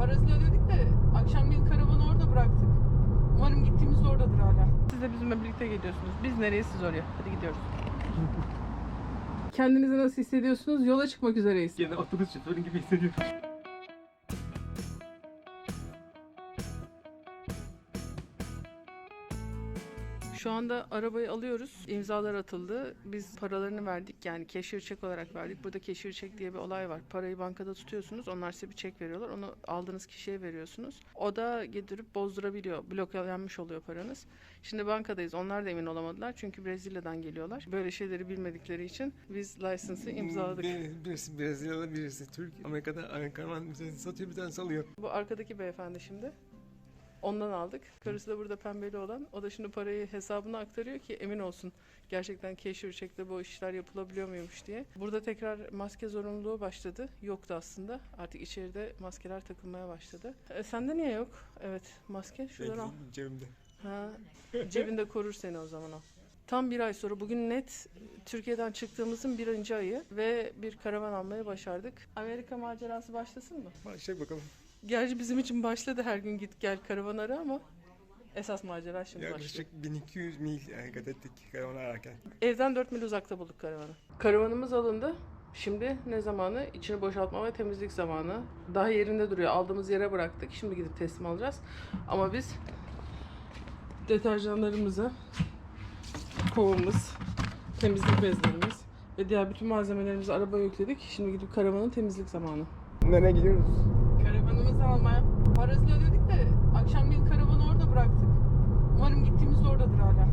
Parasını ödedik de akşamleyin karavanı orada bıraktık. Umarım gittiğimizde oradadır hala. Siz de bizimle birlikte geliyorsunuz. Biz nereye siz oraya. Hadi gidiyoruz. Kendinizi nasıl hissediyorsunuz? Yola çıkmak üzereyiz. Yine otobüs şoförü gibi hissediyorum. Şu anda arabayı alıyoruz. İmzalar atıldı. Biz paralarını verdik. Yani keşir çek olarak verdik. Burada keşir çek diye bir olay var. Parayı bankada tutuyorsunuz. Onlar size bir çek veriyorlar. Onu aldığınız kişiye veriyorsunuz. O da getirip bozdurabiliyor. Bloklanmış oluyor paranız. Şimdi bankadayız. Onlar da emin olamadılar. Çünkü Brezilya'dan geliyorlar. Böyle şeyleri bilmedikleri için biz license'ı imzaladık. Bir- Birisi Brezilyalı, birisi Türk. Amerika'da karavan bize satıyor bir tane salıyor. Bu arkadaki beyefendi şimdi. Ondan aldık. Karısı da burada pembeli olan. O da şimdi parayı hesabına aktarıyor ki emin olsun. Gerçekten cashier çekle bu işler yapılabiliyor muymuş diye. Burada tekrar maske zorunluluğu başladı. Yoktu aslında. Artık içeride maskeler takılmaya başladı. E, sende niye yok? Evet maske. Şuradan al. Cebimde. Ha, cebinde korur seni o zaman o. Tam bir ay sonra bugün net Türkiye'den çıktığımızın birinci ayı ve bir karavan almayı başardık. Amerika macerası başlasın mı? Başlayalım bakalım. Gerçi bizim için başladı her gün git gel karavan ara ama esas macera şimdi başlıyor. Yaklaşık 1200 mil e, kat ettik karavan ararken. Evden 4 mil uzakta bulduk karavanı. Karavanımız alındı. Şimdi ne zamanı? İçini boşaltma ve temizlik zamanı. Daha yerinde duruyor. Aldığımız yere bıraktık. Şimdi gidip teslim alacağız. Ama biz deterjanlarımızı, kovamız, temizlik bezlerimiz ve diğer bütün malzemelerimizi arabaya yükledik. Şimdi gidip karavanın temizlik zamanı. Nereye gidiyoruz? Karavanımızı almaya. Parasını ödedik de akşamleyin karavanı orada bıraktık. Umarım gittiğimizde oradadır hala.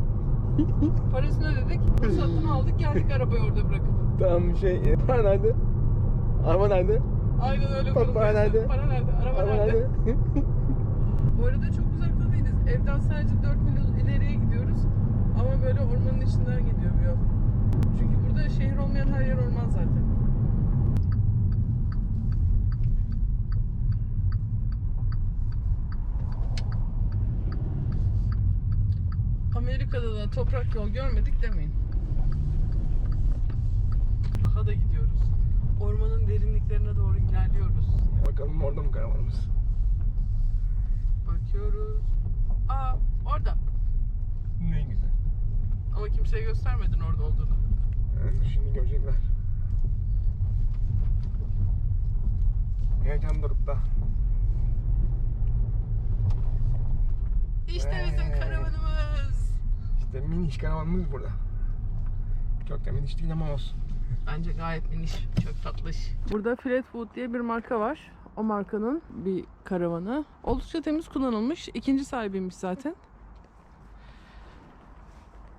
Parasını ödedik, ruhsatını aldık, geldik arabayı orada bırakıp. Tamam şey, e, para nerede? Araba nerede? Aynen öyle. Pa- para nerede? Para nerede? Araba, Araba nerede? nerede? Bu arada çok uzakta değiliz. Evden sadece 4 mil ileriye gidiyoruz. Ama böyle ormanın içinden gidiyor bir yol. Çünkü burada şehir olmayan her yer orman zaten. Amerika'da da toprak yol görmedik demeyin. Daha da gidiyoruz. Ormanın derinliklerine doğru ilerliyoruz. Bakalım orada mı karavanımız? Bakıyoruz. Aa orada. Ne güzel. Ama kimseye göstermedin orada olduğunu. Evet, şimdi görecekler. Heyecan dorukta. İşte bizim karavanımız. İşte miniş karavanımız burada. Çok da miniş değil ama olsun. Bence gayet miniş, çok tatlış. Burada Flatwood diye bir marka var. O markanın bir karavanı. Oldukça temiz kullanılmış. İkinci sahibiymiş zaten.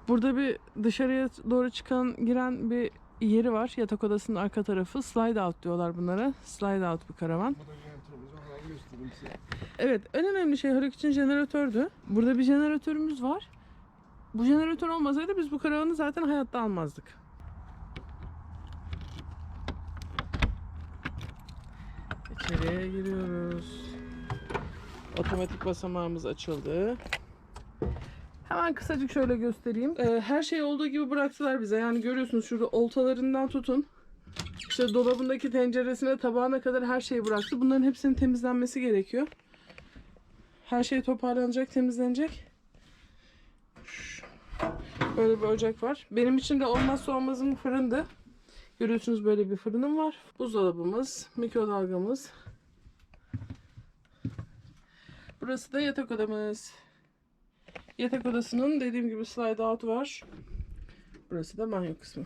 Burada bir dışarıya doğru çıkan, giren bir yeri var. Yatak odasının arka tarafı. Slide out diyorlar bunlara. Slide out bir karavan. Evet, en önemli şey Haluk için jeneratördü. Burada bir jeneratörümüz var. Bu jeneratör olmasaydı biz bu karavanı zaten hayatta almazdık. İçeriye giriyoruz. Otomatik basamağımız açıldı. Hemen kısacık şöyle göstereyim. Ee, her şey olduğu gibi bıraktılar bize. Yani görüyorsunuz şurada oltalarından tutun. İşte dolabındaki tenceresine, tabağına kadar her şeyi bıraktı. Bunların hepsinin temizlenmesi gerekiyor. Her şey toparlanacak, temizlenecek. Böyle bir ocak var. Benim için de olmazsa olmazım fırındı. Görüyorsunuz böyle bir fırınım var. Buzdolabımız, mikrodalgamız. Burası da yatak odamız. Yatak odasının dediğim gibi slide out var. Burası da banyo kısmı.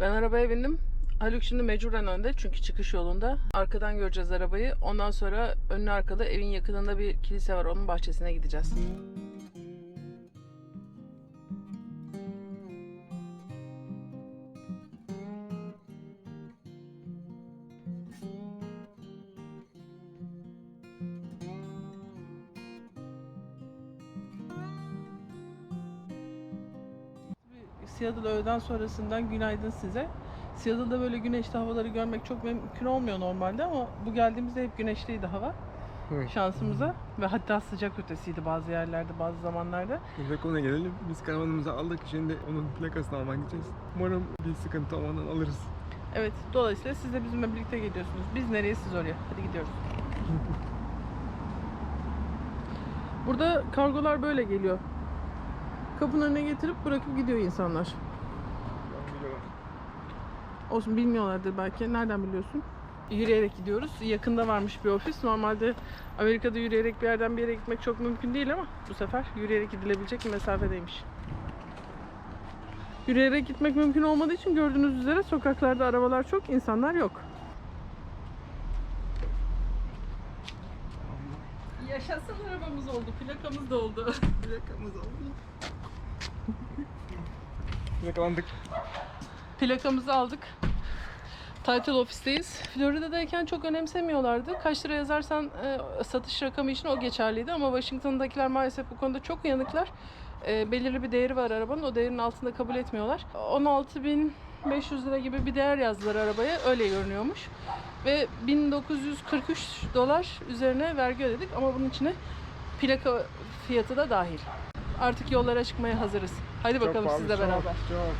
Ben arabaya bindim. Haluk şimdi mecburen önde çünkü çıkış yolunda. Arkadan göreceğiz arabayı. Ondan sonra önlü arkada evin yakınında bir kilise var. Onun bahçesine gideceğiz. Seattle öğleden sonrasından günaydın size. Seattle'da böyle güneşli havaları görmek çok mümkün olmuyor normalde ama bu geldiğimizde hep güneşliydi hava Evet. şansımıza ve hatta sıcak ötesiydi bazı yerlerde bazı zamanlarda. Uzak ona gelelim. Biz karavanımızı aldık. Şimdi onun plakasını almak gideceğiz. Umarım bir sıkıntı olmadan alırız. Evet, dolayısıyla siz de bizimle birlikte gidiyorsunuz. Biz nereye, siz oraya. Hadi gidiyoruz. Burada kargolar böyle geliyor. Kapının önüne getirip bırakıp gidiyor insanlar. Olsun bilmiyorlardır belki. Nereden biliyorsun? Yürüyerek gidiyoruz. Yakında varmış bir ofis. Normalde Amerika'da yürüyerek bir yerden bir yere gitmek çok mümkün değil ama bu sefer yürüyerek gidilebilecek bir mesafedeymiş. Yürüyerek gitmek mümkün olmadığı için gördüğünüz üzere sokaklarda arabalar çok, insanlar yok. Yaşasın arabamız oldu, plakamız da oldu. Plakamız oldu. Yakalandık. Plakamızı aldık. Title ofisteyiz. Florida'dayken çok önemsemiyorlardı. Kaç lira yazarsan e, satış rakamı için o geçerliydi ama Washington'dakiler maalesef bu konuda çok uyanıklar. E, belirli bir değeri var arabanın. O değerin altında kabul etmiyorlar. 16.500 lira gibi bir değer yazdılar arabaya. Öyle görünüyormuş. Ve 1943 dolar üzerine vergi ödedik ama bunun içine plaka fiyatı da dahil. Artık yollara çıkmaya hazırız. Haydi Çok bakalım pahalı, sizle çok, beraber. Çok.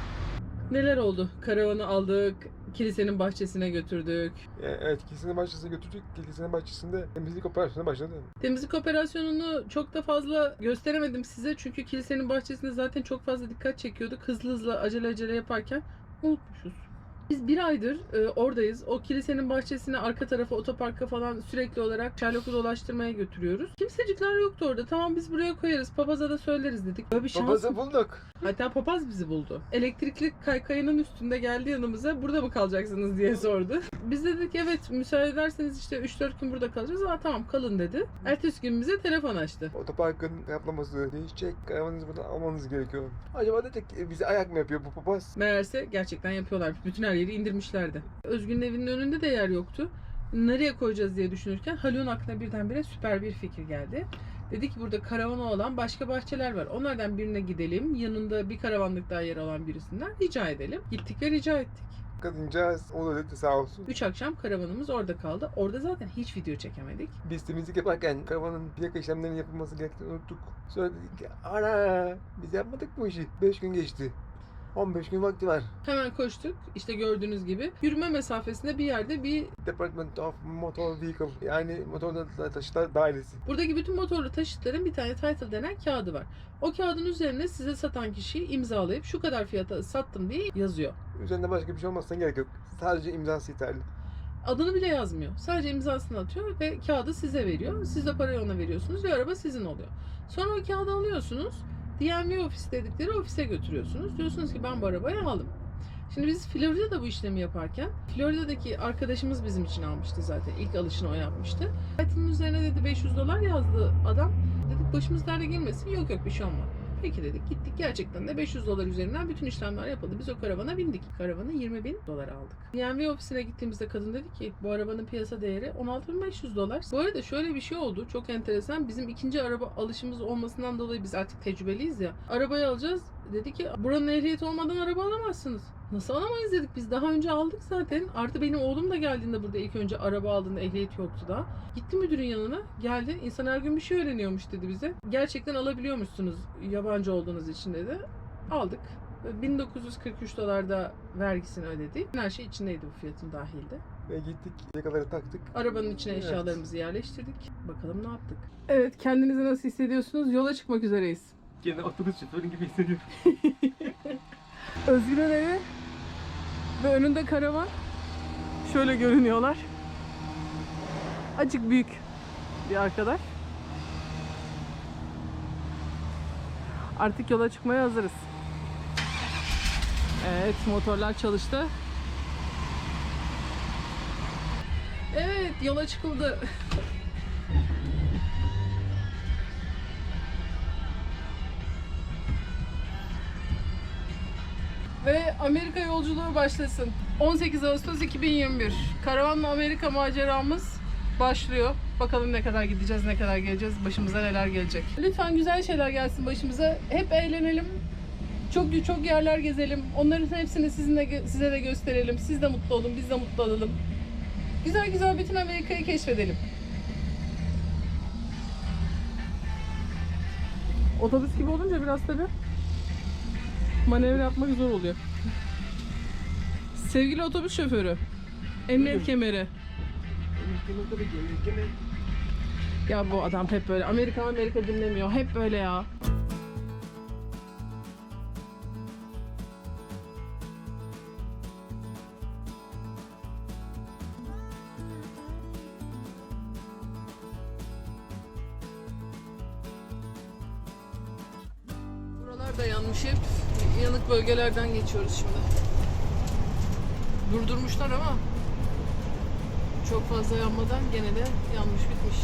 Neler oldu? Karavanı aldık, kilisenin bahçesine götürdük. E, Evet, kilisenin bahçesine götürdük. Kilisenin bahçesinde temizlik operasyonu başladı. Temizlik operasyonunu çok da fazla gösteremedim size çünkü kilisenin bahçesinde zaten çok fazla dikkat çekiyorduk. Hızlı hızlı acele acele yaparken unutmuşuz. Biz bir aydır e, oradayız. O kilisenin bahçesine arka tarafa otoparka falan sürekli olarak Sherlock'u dolaştırmaya götürüyoruz. Kimsecikler yoktu orada. Tamam biz buraya koyarız. Papaza da söyleriz dedik. Böyle bir şans. Babası bulduk. Hatta papaz bizi buldu. Elektrikli kaykayının üstünde geldi yanımıza. Burada mı kalacaksınız diye sordu. Biz de dedik evet müsaade ederseniz işte 3-4 gün burada kalacağız. Aa tamam kalın dedi. Ertesi gün bize telefon açtı. Otoparkın kaplaması değişecek. Karavanınızı buradan almanız gerekiyor. Acaba dedik e, bize ayak mı yapıyor bu papaz? Meğerse gerçekten yapıyorlar. Bütün her yeri indirmişlerdi. Özgün'ün evinin önünde de yer yoktu. Nereye koyacağız diye düşünürken Haluk'un aklına birdenbire süper bir fikir geldi. Dedi ki burada karavanı olan başka bahçeler var. Onlardan birine gidelim. Yanında bir karavanlık daha yer olan birisinden rica edelim. Gittik ve rica ettik. Kadıncağız o da dedi sağ olsun. Üç akşam karavanımız orada kaldı. Orada zaten hiç video çekemedik. Biz temizlik yaparken karavanın plaka işlemlerinin yapılması gerektiğini unuttuk. Sonra dedik ki ana biz yapmadık bu işi. 5 gün geçti. 15 gün vakti var. Hemen koştuk. İşte gördüğünüz gibi yürüme mesafesinde bir yerde bir Department of Motor Vehicle yani motorda taşıtlar dairesi. buradaki bütün motorlu taşıtların bir tane title denen kağıdı var. O kağıdın üzerine size satan kişiyi imzalayıp şu kadar fiyata sattım diye yazıyor. Üzerinde başka bir şey olmasına gerek yok. Sadece imzası yeterli. Adını bile yazmıyor. Sadece imzasını atıyor ve kağıdı size veriyor. Siz de parayı ona veriyorsunuz ve araba sizin oluyor. Sonra o kağıdı alıyorsunuz. DMV ofis dedikleri ofise götürüyorsunuz. Diyorsunuz ki ben bu arabayı aldım. Şimdi biz Florida'da bu işlemi yaparken Florida'daki arkadaşımız bizim için almıştı zaten. İlk alışını o yapmıştı. Title'ın üzerine dedi 500 dolar yazdı adam. Dedik başımız derde girmesin. Yok yok bir şey olmaz. Peki dedik gittik gerçekten de 500 dolar üzerinden bütün işlemler yapıldı. Biz o karavana bindik. Karavanı 20 bin dolar aldık. DMV ofisine gittiğimizde kadın dedi ki bu arabanın piyasa değeri 16.500 dolar. Bu arada şöyle bir şey oldu çok enteresan. Bizim ikinci araba alışımız olmasından dolayı biz artık tecrübeliyiz ya. Arabayı alacağız. Dedi ki buranın ehliyeti olmadan araba alamazsınız. Nasıl alamayız dedik biz daha önce aldık zaten. Artı benim oğlum da geldiğinde burada ilk önce araba aldığında ehliyet yoktu da. Gitti müdürün yanına geldi. İnsan her gün bir şey öğreniyormuş dedi bize. Gerçekten alabiliyormuşsunuz yabancı olduğunuz için dedi. Aldık. 1943 dolar da vergisini ödedik. Her şey içindeydi bu fiyatın dahilde. Ve gittik yakaları taktık. Arabanın içine Evet. eşyalarımızı yerleştirdik. Bakalım ne yaptık. Evet kendinizi nasıl hissediyorsunuz? Yola çıkmak üzereyiz. Gene otobüs şoförü gibi hissediyorum. Özgür'ün evi ve önünde karavan. Şöyle görünüyorlar. Acık büyük bir arkadaş. Artık yola çıkmaya hazırız. Evet motorlar çalıştı. Evet yola çıkıldı. Ve Amerika yolculuğu başlasın. 18 Ağustos 2021. Karavanla Amerika maceramız başlıyor. Bakalım ne kadar gideceğiz, ne kadar geleceğiz, başımıza neler gelecek. Lütfen güzel şeyler gelsin başımıza. Hep eğlenelim. Çok çok yerler gezelim. Onların hepsini sizinle size de gösterelim. Siz de mutlu olun, biz de mutlu olalım. Güzel güzel bütün Amerika'yı keşfedelim. Otobüs gibi olunca biraz tabii manevra yapmak zor oluyor. Sevgili otobüs şoförü. Emniyet kemeri. Ya bu adam hep böyle Amerika Amerika dinlemiyor. Hep böyle ya. Da yanmış hep. Yanık bölgelerden geçiyoruz şimdi. Durdurmuşlar ama çok fazla yanmadan gene de yanmış bitmiş.